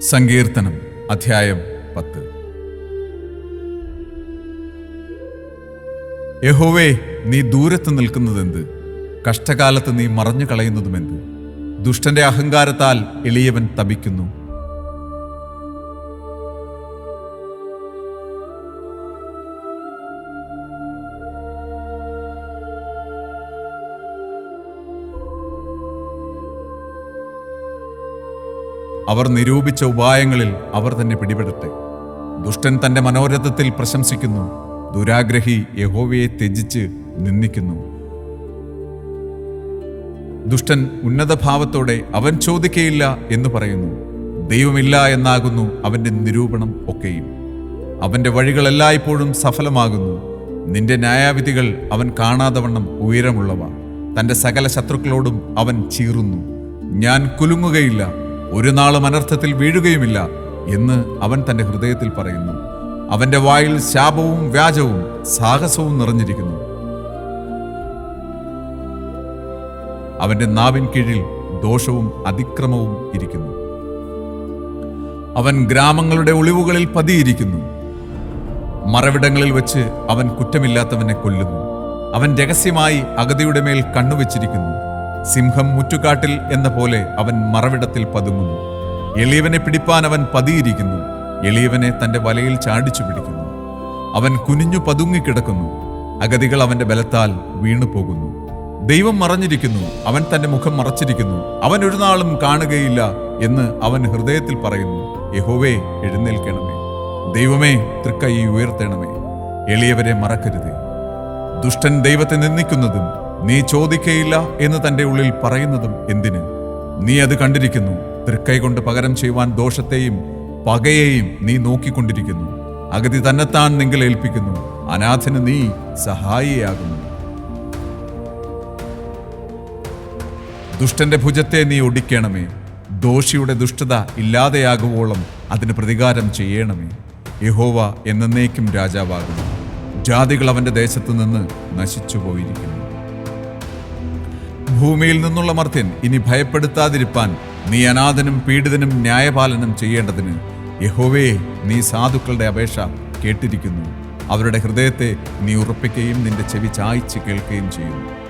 സങ്കീർത്തനം അധ്യായം പത്ത്. യഹോവേ നീ ദൂരത്ത് നിൽക്കുന്നതെന്ത്? കഷ്ടകാലത്ത് നീ മറഞ്ഞു കളയുന്നതുമെന്ത് ദുഷ്ടന്റെ അഹങ്കാരത്താൽ എളിയവൻ തപിക്കുന്നു. അവർ നിരൂപിച്ച ഉപായങ്ങളിൽ അവർ തന്നെ പിടിപെടട്ടെ. ദുഷ്ടൻ തന്റെ മനോരഥത്തിൽ പ്രശംസിക്കുന്നു. ദുരാഗ്രഹി യഹോവയെ ത്യജിച്ച് നിന്ദിക്കുന്നു. ദുഷ്ടൻ ഉന്നതഭാവത്തോടെ അവൻ ചോദിക്കയില്ല എന്ന് പറയുന്നു. ദൈവമില്ല എന്നാകുന്നു അവന്റെ നിരൂപണം ഒക്കെയും. അവന്റെ വഴികൾ എല്ലായ്പ്പോഴും സഫലമാകുന്നു. നിന്റെ ന്യായാവിധികൾ അവൻ കാണാതവണ്ണം ഉയരമുള്ളവ. തന്റെ സകല ശത്രുക്കളോടും അവൻ ചീറുന്നു. ഞാൻ കുലുങ്ങുകയില്ല. ഒരു നാളും അനർത്ഥത്തിൽ വീഴുകയുമില്ല എന്ന് അവൻ തന്റെ ഹൃദയത്തിൽ പറയുന്നു. അവന്റെ വായിൽ ശാപവും വ്യാജവും സാഹസവും നിറഞ്ഞിരിക്കുന്നു. അവന്റെ നാവിൻ കീഴിൽ ദോഷവും അതിക്രമവും ഇരിക്കുന്നു. അവൻ ഗ്രാമങ്ങളുടെ ഒളിവുകളിൽ പതിയിരിക്കുന്നു. മറവിടങ്ങളിൽ വെച്ച് അവൻ കുറ്റമില്ലാത്തവനെ കൊല്ലുന്നു. അവൻ രഹസ്യമായി അഗതിയുടെ മേൽ കണ്ണുവെച്ചിരിക്കുന്നു. സിംഹം മുറ്റുകാട്ടിൽ എന്ന പോലെ അവൻ മറവിടത്തിൽ പതുങ്ങുന്നു. എളിയവനെ പിടിപ്പാൻ അവൻ പതിയിരിക്കുന്നു. എളിയവനെ തന്റെ വലയിൽ ചാടിച്ചു പിടിക്കുന്നു. അവൻ കുനിഞ്ഞു പതുങ്ങിക്കിടക്കുന്നു. അഗതികൾ അവന്റെ ബലത്താൽ വീണു പോകുന്നു ദൈവം മറഞ്ഞിരിക്കുന്നു. അവൻ തന്റെ മുഖം മറച്ചിരിക്കുന്നു. അവൻ ഒരു നാളും കാണുകയില്ല എന്ന് അവൻ ഹൃദയത്തിൽ പറയുന്നു. യഹോവേ എഴുന്നേൽക്കണമേ. ദൈവമേ തൃക്കൈ ഉയർത്തണമേ. എളിയവരെ മറക്കരുത്. ദുഷ്ടൻ ദൈവത്തെ നിന്ദിക്കുന്നതും നീ ചോദിക്കയില്ല എന്ന് തന്റെ ഉള്ളിൽ പറയുന്നതും എന്തിന്? നീ അത് കണ്ടിരിക്കുന്നു. തൃക്കൈ കൊണ്ട് പകരം ചെയ്യുവാൻ ദോഷത്തെയും പകയെയും നീ നോക്കിക്കൊണ്ടിരിക്കുന്നു. അഗതി തന്നെത്താൻ നിങ്ങൾ ഏൽപ്പിക്കുന്നു. അനാഥന് നീ സഹായിയാകുന്നു. ദുഷ്ടന്റെ ഭുജത്തെ നീ ഒടിക്കണമേ. ദോഷിയുടെ ദുഷ്ടത ഇല്ലാതെയാകുവോളം അതിന് പ്രതികാരം ചെയ്യണമേ. യഹോവ എന്നേക്കും രാജാവാകുന്നു. ജാതികൾ അവന്റെ ദേശത്തു നിന്ന് നശിച്ചു പോയിരിക്കുന്നു ഭൂമിയിൽ നിന്നുള്ള മർത്യൻ ഇനി ഭയപ്പെടുത്താതിരിപ്പാൻ നീ അനാഥനും പീഡിതനും ന്യായപാലനം ചെയ്യേണ്ടതിന് യഹോവേ നീ സാധുക്കളുടെ അപേക്ഷ കേട്ടിരിക്കുന്നു. അവരുടെ ഹൃദയത്തെ നീ ഉറപ്പിക്കുകയും നിന്റെ ചെവി ചായ്ച്ച് കേൾക്കുകയും ചെയ്യുന്നു